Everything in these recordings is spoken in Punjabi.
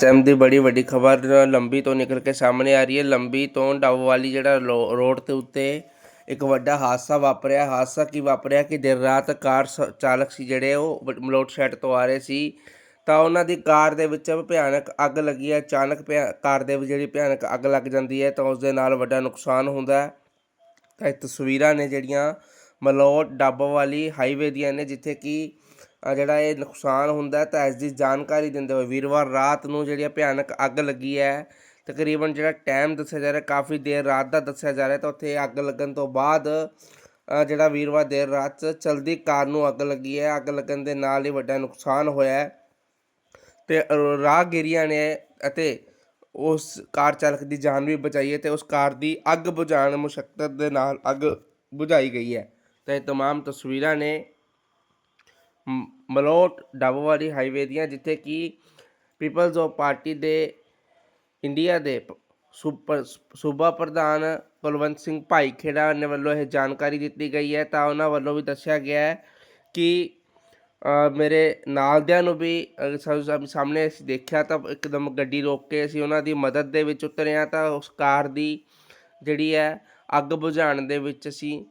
ਟਾਈਮ ਦੀ ਬੜੀ ਵੱਡੀ ਖਬਰ, ਲੰਬੀ ਤੋਂ ਨਿਕਲ ਕੇ ਸਾਹਮਣੇ ਆ ਰਹੀ ਹੈ। ਲੰਬੀ ਤੋਂ ਡੱਬ ਵਾਲੀ ਜਿਹੜਾ ਲੋ- ਰੋਡ ਦੇ ਉੱਤੇ ਇੱਕ ਵੱਡਾ ਹਾਦਸਾ ਵਾਪਰਿਆ। ਹਾਦਸਾ ਕੀ ਵਾਪਰਿਆ? ਕਿ ਦੇਰ ਰਾਤ ਕਾਰ ਸ- ਚਾਲਕ ਸੀ ਜਿਹੜੇ, ਉਹ ਬ- ਮਲੋਟ ਸਾਈਡ ਤੋਂ ਆ ਰਹੇ ਸੀ। ਤਾਂ ਉਹਨਾਂ ਦੀ ਕਾਰ ਦੇ ਵਿੱਚ ਭਿਆਨਕ ਅੱਗ ਲੱਗੀ ਹੈ। ਅਚਾਨਕ ਭਿਆ- ਕਾਰ ਦੇ ਵਿੱਚ ਜਿਹੜੀ ਭਿਆਨਕ ਅੱਗ ਲੱਗ ਜਾਂਦੀ ਹੈ, ਤਾਂ ਉਸ ਦੇ ਨਾਲ ਵੱਡਾ ਨੁਕਸਾਨ ਹੁੰਦਾ ਹੈ। ਤਾਂ ਇਹ ਤਸਵੀਰਾਂ ਨੇ ਜਿਹੜੀਆਂ ਮਲੋਟ ਡੱਬ ਵਾਲੀ ਹਾਈਵੇ ਦੀਆਂ ਨੇ, ਜਿੱਥੇ ਕਿ ਜਿਹੜਾ ਇਹ ਨੁਕਸਾਨ ਹੁੰਦਾ ਤਾਂ ਇਸ ਦੀ ਜਾਣਕਾਰੀ ਦਿੰਦੇ ਹੋਏ ਵੀਰਵਾਰ ਰਾਤ ਨੂੰ ਜਿਹੜੀ ਭਿਆਨਕ ਅੱਗ ਲੱਗੀ ਹੈ। ਤਕਰੀਬਨ ਜਿਹੜਾ ਟਾਈਮ ਦੱਸਿਆ ਜਾ ਰਿਹਾ, ਕਾਫੀ ਦੇਰ ਰਾਤ ਦਾ ਦੱਸਿਆ ਜਾ ਰਿਹਾ, ਤਾਂ ਉੱਥੇ ਅੱਗ ਲੱਗਣ ਤੋਂ ਬਾਅਦ ਜਿਹੜਾ ਵੀਰਵਾਰ ਦੇਰ ਰਾਤ 'ਚ ਚਲਦੀ ਕਾਰ ਨੂੰ ਅੱਗ ਲੱਗੀ ਹੈ। ਅੱਗ ਲੱਗਣ ਦੇ ਨਾਲ ਹੀ ਵੱਡਾ ਨੁਕਸਾਨ ਹੋਇਆ ਹੈ। ਤੇ ਰਾਹਗੀਰੀਆਂ ਨੇ ਅਤੇ ਉਸ ਕਾਰ ਚਾਲਕ ਦੀ ਜਾਨ ਵੀ ਬਚਾਈ ਹੈ ਤੇ ਉਸ ਕਾਰ ਦੀ ਅੱਗ ਬੁਝਾਉਣ ਮੁਸ਼ੱਕਤ ਦੇ ਨਾਲ ਅੱਗ ਬੁਝਾਈ ਗਈ ਹੈ। ਤੇ ਇਹ ਤਮਾਮ ਤਸਵੀਰਾਂ ਨੇ ਮਲੋਟ ਡੱਬਵਾਲੀ ਹਾਈਵੇ ਦੀਆਂ, ਜਿੱਥੇ ਕਿ ਪੀਪਲਜ਼ ਆਫ ਪਾਰਟੀ ਦੇ, ਇੰਡੀਆ ਦੇ ਪ- ਸੁਪਰ, ਸੂਬਾ ਪ੍ਰਧਾਨ ਕੁਲਵੰਤ ਸਿੰਘ ਭਾਈ ਖੇੜਾ ਨੇ ਵੱਲੋਂ ਇਹ ਜਾਣਕਾਰੀ ਦਿੱਤੀ ਗਈ ਹੈ। ਤਾਂ ਉਹਨਾਂ ਵੱਲੋਂ ਵੀ ਦੱਸਿਆ ਗਿਆ ਹੈ ਕਿ ਮੇਰੇ ਨਾਲਦਿਆਂ ਨੂੰ ਵੀ ਸਾਹਮਣੇ ਅਸੀਂ ਦੇਖਿਆ ਤਾਂ ਇੱਕਦਮ ਗੱਡੀ ਰੋਕ ਕੇ ਅਸੀਂ ਉਹਨਾਂ ਦੀ ਮਦਦ ਦੇ ਵਿੱਚ ਉਤਰਿਆ ਤਾਂ ਉਸ ਕਾਰ ਦੀ ਜਿਹੜੀ ਹੈ ਅੱਗ ਬੁਝਾਉਣ ਦੇ ਵਿੱਚ ਅਸੀਂ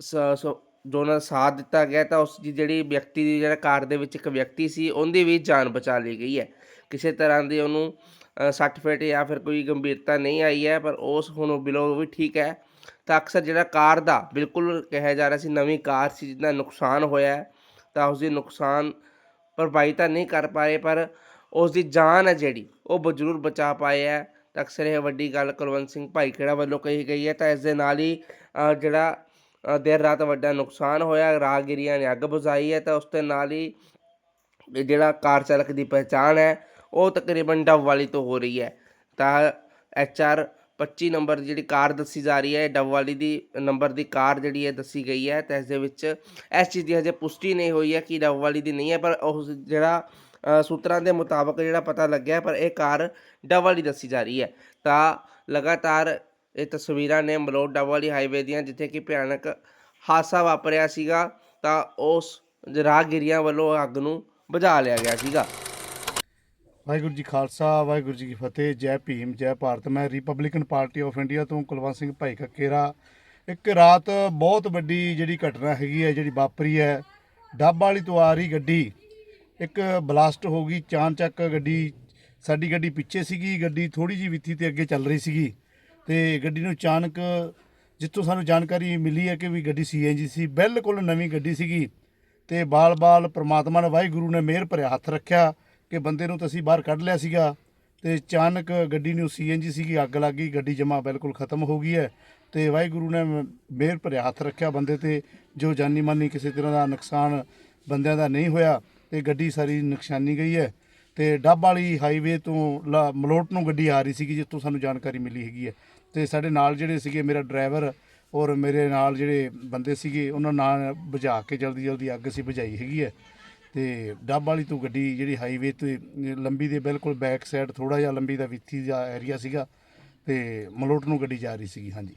ਸ- ਸ- ਜੋ ਉਹਨਾਂ ਦਾ ਸਾਥ ਦਿੱਤਾ ਗਿਆ ਤਾਂ ਉਸ ਦੀ ਜਿਹੜੀ ਵਿਅਕਤੀ ਦੀ ਜਿਹੜਾ ਕਾਰ ਦੇ ਵਿੱਚ ਇੱਕ ਵਿਅਕਤੀ ਸੀ, ਉਹਦੀ ਵੀ ਜਾਨ ਬਚਾ ਲਈ ਗਈ ਹੈ। ਕਿਸੇ ਤਰ੍ਹਾਂ ਦੀ ਉਹਨੂੰ ਸੱਟ ਫੇਟ ਜਾਂ ਫਿਰ ਕੋਈ ਗੰਭੀਰਤਾ ਨਹੀਂ ਆਈ ਹੈ, ਪਰ ਉਸ ਹੁਣ ਬਿਲੋ ਵੀ ਠੀਕ ਹੈ। ਤਾਂ ਅਕਸਰ ਜਿਹੜਾ ਕਾਰ ਦਾ ਬਿਲਕੁਲ ਕਿਹਾ ਜਾ ਰਿਹਾ ਸੀ, ਨਵੀਂ ਕਾਰ ਸੀ ਜਿਹਦਾ ਨੁਕਸਾਨ ਹੋਇਆ ਤਾਂ ਉਸ ਦੀ ਨੁਕਸਾਨ ਭਰਪਾਈ ਤਾਂ ਨਹੀਂ ਕਰ ਪਾਏ, ਪਰ ਉਸ ਦੀ ਜਾਨ ਹੈ ਜਿਹੜੀ, ਉਹ ਜ਼ਰੂਰ ਬਚਾ ਪਾਏ ਹੈ। ਤਾਂ ਅਕਸਰ ਇਹ ਵੱਡੀ ਗੱਲ ਕੁਲਵੰਤ ਸਿੰਘ ਭਾਈ ਖੇੜਾ ਵੱਲੋਂ ਕਹੀ ਗਈ ਹੈ। ਤਾਂ ਇਸ ਦੇ ਨਾਲ ਹੀ ਜਿਹੜਾ ਦੇਰ ਰਾਤ ਵੱਡਾ ਨੁਕਸਾਨ ਹੋਇਆ, ਰਾਹਗੀਰੀਆਂ ਨੇ ਅੱਗ ਬੁਝਾਈ ਹੈ ਤਾਂ ਉਸ ਦੇ ਨਾਲ ਹੀ ਜਿਹੜਾ ਕਾਰ ਚਾਲਕ ਦੀ ਪਹਿਚਾਣ ਹੈ, ਉਹ ਤਕਰੀਬਨ ਡੱਬ ਵਾਲੀ ਤੋਂ ਹੋ ਰਹੀ ਹੈ। ਤਾਂ ਐਚ ਆਰ 25 ਨੰਬਰ ਜਿਹੜੀ ਕਾਰ ਦੱਸੀ ਜਾ ਰਹੀ ਹੈ ਡੱਬ ਵਾਲੀ ਦੀ ਨੰਬਰ ਦੀ ਕਾਰ ਜਿਹੜੀ ਹੈ ਦੱਸੀ ਗਈ ਹੈ, ਤਾਂ ਇਸ ਦੇ ਵਿੱਚ ਇਸ ਚੀਜ਼ ਦੀ ਹਜੇ ਪੁਸ਼ਟੀ ਨਹੀਂ ਹੋਈ ਹੈ ਕਿ ਡੱਬ ਵਾਲੀ ਦੀ ਨਹੀਂ ਹੈ, ਪਰ ਉਸ ਜਿਹੜਾ ਸੂਤਰਾਂ ਦੇ ਮੁਤਾਬਕ ਜਿਹੜਾ ਪਤਾ ਲੱਗਿਆ, ਪਰ ਇਹ ਕਾਰ ਡੱਬ ਵਾਲੀ ਦੱਸੀ ਜਾ ਰਹੀ ਹੈ। ਤਾਂ ਲਗਾਤਾਰ ਇਹ ਤਸਵੀਰਾਂ ਨੇ ਮਲੋਟ ਡੱਬ ਵਾਲੀ ਹਾਈਵੇ ਦੀਆਂ, ਜਿੱਥੇ ਕਿ ਭਿਆਨਕ ਹਾਦਸਾ ਵਾਪਰਿਆ ਸੀਗਾ, ਤਾਂ ਉਸ ਰਾਹਗੀਰੀਆਂ ਵੱਲੋਂ ਅੱਗ ਨੂੰ ਬੁਝਾ ਲਿਆ ਗਿਆ ਸੀਗਾ। ਵਾਹਿਗੁਰੂ ਜੀ ਖਾਲਸਾ, ਵਾਹਿਗੁਰੂ ਜੀ ਕੀ ਫਤਿਹ, ਜੈ ਭੀਮ, ਜੈ ਭਾਰਤ। ਮੈਂ ਰਿਪਬਲਿਕਨ ਪਾਰਟੀ ਆਫ ਇੰਡੀਆ ਤੋਂ ਕੁਲਵੰਤ ਸਿੰਘ ਭਾਈ ਕੱਕੇਰਾ। ਇੱਕ ਰਾਤ ਬਹੁਤ ਵੱਡੀ ਜਿਹੜੀ ਘਟਨਾ ਹੈਗੀ ਹੈ, ਜਿਹੜੀ ਵਾਪਰੀ ਹੈ, ਡੱਬ ਵਾਲੀ ਤੋਂ ਆ ਰਹੀ ਗੱਡੀ, ਇੱਕ ਬਲਾਸਟ ਹੋ ਗਈ ਚਾਨਚੱਕ ਗੱਡੀ, ਸਾਡੀ ਗੱਡੀ ਪਿੱਛੇ ਸੀਗੀ, ਗੱਡੀ ਥੋੜੀ ਜਿਹੀ ਵਿੱਥੀ ਤੇ ਅੱਗੇ ਚੱਲ ਰਹੀ ਸੀਗੀ। ਤੇ ਗੱਡੀ ਨੂੰ ਅਚਾਨਕ ਜਿੱਥੋਂ ਸਾਨੂੰ ਜਾਣਕਾਰੀ ਮਿਲੀ ਹੈ ਕਿ ਵੀ ਗੱਡੀ ਸੀਐਨਜੀ ਸੀ, ਬਿਲਕੁਲ ਨਵੀਂ ਗੱਡੀ ਸੀਗੀ ਤੇ ਬਾਲ-ਬਾਲ ਪ੍ਰਮਾਤਮਾ ਨੇ, ਵਾਹਿਗੁਰੂ ਨੇ ਮਿਹਰ ਭਰਿਆ ਹੱਥ ਰੱਖਿਆ ਕਿ ਬੰਦੇ ਨੂੰ ਤਾਂ ਅਸੀਂ ਬਾਹਰ ਕੱਢ ਲਿਆ ਸੀਗਾ ਤੇ ਅਚਾਨਕ ਗੱਡੀ ਨੂੰ ਸੀਐਨਜੀ ਸੀਗੀ, ਅੱਗ ਲੱਗ ਗਈ, ਗੱਡੀ ਜਮਾ ਬਿਲਕੁਲ ਖਤਮ ਹੋ ਗਈ ਹੈ ਤੇ ਵਾਹਿਗੁਰੂ ਨੇ ਮ- ਮਿਹਰ ਭਰਿਆ ਹੱਥ ਰੱਖਿਆ ਬੰਦੇ ਤੇ, ਜੋ ਜਾਨੀ ਮਾਨੀ ਕਿਸੇ ਤਰ੍ਹਾਂ ਦਾ ਨੁਕਸਾਨ ਬੰਦਿਆਂ ਦਾ ਨਹੀਂ ਹੋਇਆ ਤੇ ਗੱਡੀ ਸਾਰੀ ਨੁਕਸਾਨੀ ਗਈ ਹੈ। ਤੇ ਡੱਬ ਵਾਲੀ ਹਾਈਵੇ ਤੋਂ ਲਾ- ਮਲੋਟ ਨੂੰ ਗੱਡੀ ਆ ਰਹੀ ਸੀਗੀ, ਜਿੱਥੋਂ ਸਾਨੂੰ ਜਾਣਕਾਰੀ ਮਿਲੀ ਹੈਗੀ ਹੈ। ਤੇ ਸਾਡੇ ਨਾਲ ਜਿਹੜੇ ਸੀਗੇ, ਮੇਰਾ ਡਰਾਈਵਰ ਔਰ ਮੇਰੇ ਨਾਲ ਜਿਹੜੇ ਬੰਦੇ ਸੀਗੇ, ਉਹਨਾਂ ਨਾਲ ਬੁਝਾ ਕੇ ਜਲਦੀ ਜਲਦੀ ਅੱਗ ਅਸੀਂ ਬੁਝਾਈ ਹੈਗੀ ਹੈ। ਤੇ ਡੱਬ ਵਾਲੀ ਤੋਂ ਗੱਡੀ ਜਿਹੜੀ ਹਾਈਵੇ ਤੇ ਲੰਬੀ ਦੇ ਬਿਲਕੁਲ ਬੈਕ ਸਾਈਡ ਥੋੜਾ ਜਿਹਾ ਲੰਬੀ ਦਾ ਵਿੱਥੀ ਦਾ ਏਰੀਆ ਸੀਗਾ ਤੇ ਮਲੋਟ ਨੂੰ ਗੱਡੀ ਜਾ ਰਹੀ ਸੀਗੀ, ਹਾਂਜੀ।